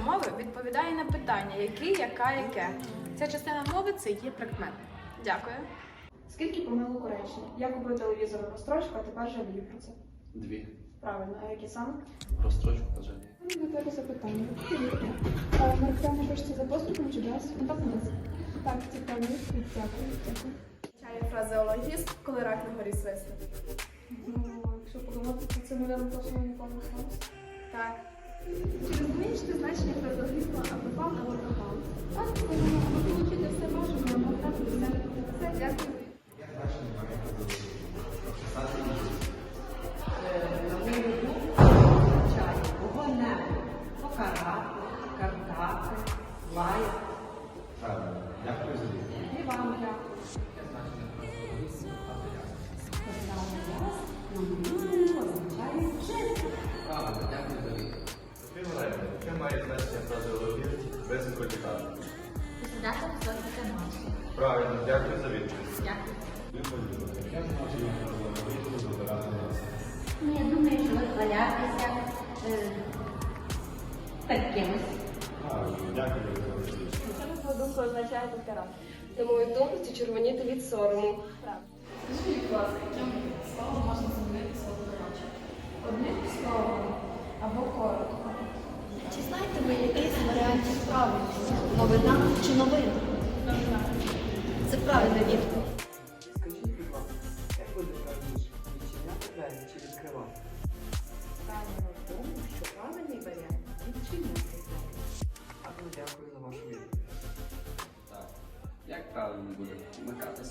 мови відповідає на питання який, яка, яке. Ця частина мови це є прикметник. Дякую. Скільки помилок у реченні? Я купив телевізор розстрочку, а тепер жалію про це. Дві. Правильно, а які саме? Розстрочку та жалію. До тебе запитання. Маркетами пишеться з апострофом чи без? Так, без. Так, цікаво. Дякую. Дякую. Чає фразеологіст, коли рак на горі свисне. Ну, якщо подумати, то це мільйон точно ніколи не сталося. Так. Чи розумієш ти значення апофан або пропан? Так, це аби отримати все бажано, або втратити все. Все, дякую. чай, вогонети, покарати, картати, лаяти. Має значення фразеологізм без ікотікату? Посідати високити носу. Правильно, дякую за відповідь. Дякую. Ну, я думаю, що вихвалятися е, перед кимось. Дякую за думку означає покарати? На мою думку, це червоніти від сорому. Скажіть, будь ласка, яким словом можна варіантів? Новина чи новина? Це правильна відповідь. Скажіть, будь ласка, як буде правильніше, відчиняти двері чи відкривати? Правильно в тому, що правильний варіант відчиняти. А ну дякую за вашу відповідь. Так. Як правильно буде вмикати.